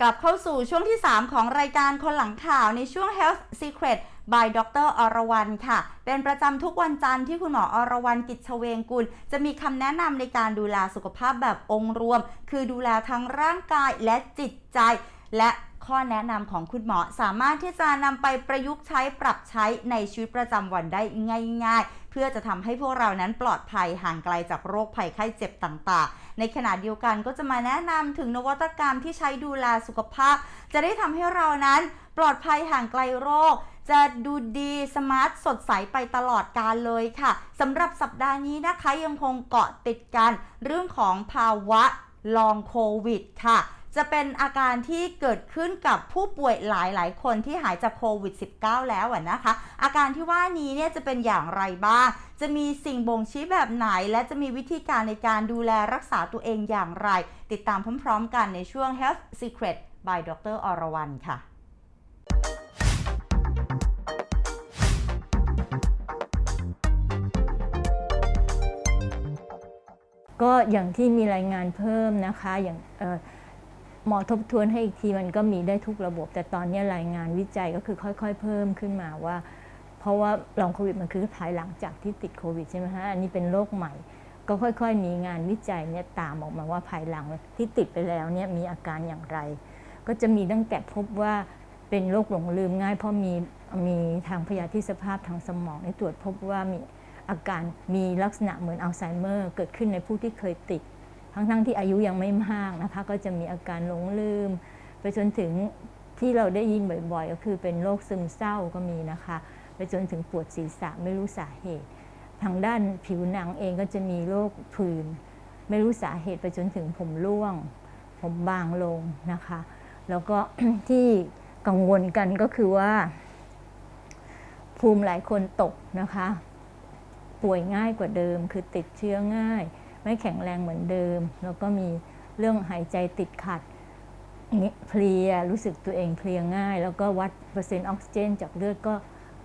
กลับเข้าสู่ช่วงที่ 3 ของรายการคนหลังข่าวในช่วง Health Secret by ดรอรวรรณค่ะ เป็นประจำทุกวันจันทร์ที่คุณหมออรวรรณกิจชเวงกุล จะมีคำแนะนำในการดูแลสุขภาพแบบองค์รวม คือดูแลทั้งร่างกายและจิตใจ และ ข้อแนะนำของคุณหมอ สามารถที่จะนำไปประยุกต์ใช้ปรับใช้ในชีวิตประจำวันได้ง่าย ๆ เพื่อจะทำให้พวกเรานั้นปลอดภัยห่างไกลจากโรคภัยไข้เจ็บต่าง ๆ ในขณะเดียวกันก็จะมาแนะนำถึงนวัตกรรมที่ใช้ดูแลสุขภาพ จะได้ทำให้เรานั้นปลอดภัยห่างไกลโรคจะดูดีสมาร์ทสดใสไปตลอดกาลเลยค่ะสำหรับสัปดาห์นี้นะคะยังคงเกาะติดกัน เรื่องของภาวะลองโควิดค่ะ จะเป็นอาการที่เกิดขึ้นกับผู้ป่วยหลายๆ คนที่หายจากโควิด -19 แล้วนะคะ อาการที่ว่านี้เนี่ยจะเป็นอย่างไรบ้าง จะมีสิ่งบ่งชี้แบบไหน และจะมีวิธีการในการดูแลรักษาตัวเองอย่างไร ติดตามพร้อม ๆ กันในช่วง Health Secret by ดรอรวรรณค่ะก็อย่างที่มีรายงานเพิ่มนะคะอย่างเอ่อ หมอทบทวนให้อีกทีมันก็มีได้ทุกระบบ แต่ตอนนี้รายงานวิจัยก็คือค่อย ๆ เพิ่มขึ้นมาว่า เพราะว่าลองโควิดมันคือภายหลังจากที่ติดโควิดใช่ไหมฮะอันนี้เป็นโรคใหม่ ก็ค่อยๆ มีงานวิจัยเนี่ยตามออกมาว่าภายหลังที่ติดไปแล้วเนี่ยมีอาการอย่างไร ก็จะมีตั้งแต่พบว่าเป็นโรคหลงลืมง่าย เพราะมีมีทางพยาธิสภาพทางสมองในตรวจพบว่ามีอาการมีลักษณะเหมือนอัลไซเมอร์ เกิดขึ้นในผู้ที่เคยติด ทั้งๆที่อายุยังไม่มากนะคะ ก็จะมีอาการหลงลืม ไปจนถึงที่เราได้ยินบ่อยๆ ก็คือเป็นโรคซึมเศร้าก็มีนะคะ ไปจนถึงปวดศีรษะไม่รู้สาเหตุ ทางด้านผิวหนังเองก็จะมีโรคผื่นไม่รู้สาเหตุไปจนถึงผมร่วง ผมบางลงนะคะ แล้วก็ที่กังวลกันก็คือว่า ภูมิหลายคนตกนะคะ ป่วยง่ายกว่าเดิมคือติดเชื้อง่าย ไม่แข็งแรงเหมือนเดิม แล้วก็มีเรื่องหายใจติดขัดเพลียรู้สึกตัวเองเพลียง่าย แล้วก็วัดเปอร์เซ็นต์ออกซิเจน จากเลือดก็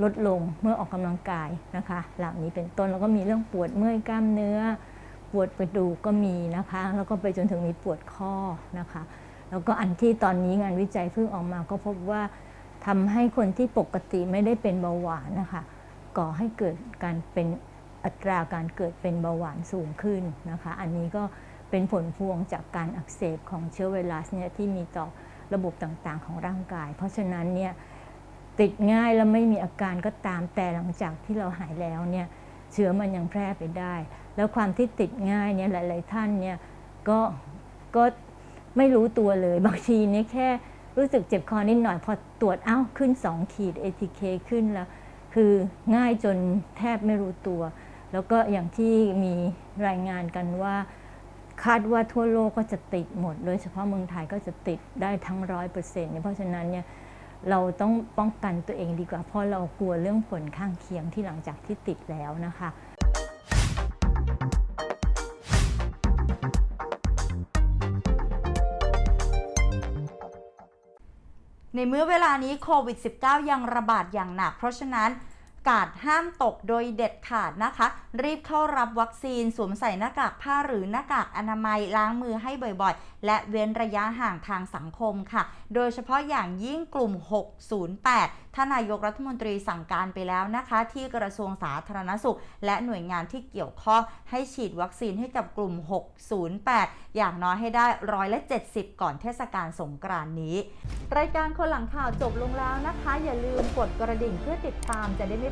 ลดลงเมื่อออกกำลังกายนะคะเหล่านี้เป็นต้นแล้วก็มีเรื่องปวดเมื่อยกล้ามเนื้อ ปวดกระดูกก็มีนะคะ แล้วก็ไปจนถึงมีปวดข้อนะคะ แล้วก็อันที่ตอนนี้งานวิจัยเพิ่งออกมาก็พบว่าทำให้คนที่ปกติไม่ได้เป็นเบาหวานนะคะก่อให้เกิดการเป็น อัตราการเกิดเป็นเบาหวานสูงขึ้นนะคะ อันนี้ก็เป็นผลพวงจากการอักเสบของเชื้อไวรัสเนี่ยที่มีต่อระบบต่างๆ ของร่างกาย เพราะฉะนั้นเนี่ยติดง่ายแล้วไม่มีอาการก็ตามแต่หลังจากที่เราหายแล้วเนี่ยเชื้อมันยังแพร่ไปได้ แล้วความที่ติดง่ายเนี่ยหลาย ๆ ท่านเนี่ยก็ก็ไม่รู้ตัวเลยบางทีเนี่ยแค่รู้สึกเจ็บคอนิดหน่อยพอตรวจเอ้าขึ้น 2 ขีด ATK ขึ้นแล้ว คือง่ายจนแทบไม่รู้ตัว แล้วก็อย่างที่มีรายงานกันว่าคาดว่าทั่วโลกก็จะติดหมด โดยเฉพาะเมืองไทยก็จะติดได้ทั้งร้อยเปอร์เซ็นต์เพราะฉะนั้นเนี่ยเราต้องป้องกันตัวเองดีกว่า เพราะเรากลัวเรื่องผลข้างเคียงที่หลังจากที่ติดแล้วนะคะในเมื่อเวลานี้โควิด -19 ยังระบาดอย่างหนัก เพราะฉะนั้น กาดห้ามตกโดยเด็ดขาดนะคะ รีบเข้ารับวัคซีนสวมใส่หน้ากากผ้าหรือหน้ากากอนามัยล้างมือให้บ่อยๆ และเว้นระยะห่างทางสังคมค่ะ โดยเฉพาะอย่างยิ่งกลุ่ม 608ท่านนายกรัฐมนตรีสั่งการไปแล้วนะคะ ที่กระทรวงสาธารณสุข และหน่วยงานที่เกี่ยวข้องให้ฉีดวัคซีนให้กับกลุ่ม 608 อย่างน้อยให้ได้ร้อยละ70 ก่อนเทศกาลสงกรานนี้ รายการคนหลังข่าวจบลงแล้วนะคะ อย่าลืมกดกระดิ่งเพื่อติดตามจะได้ไม่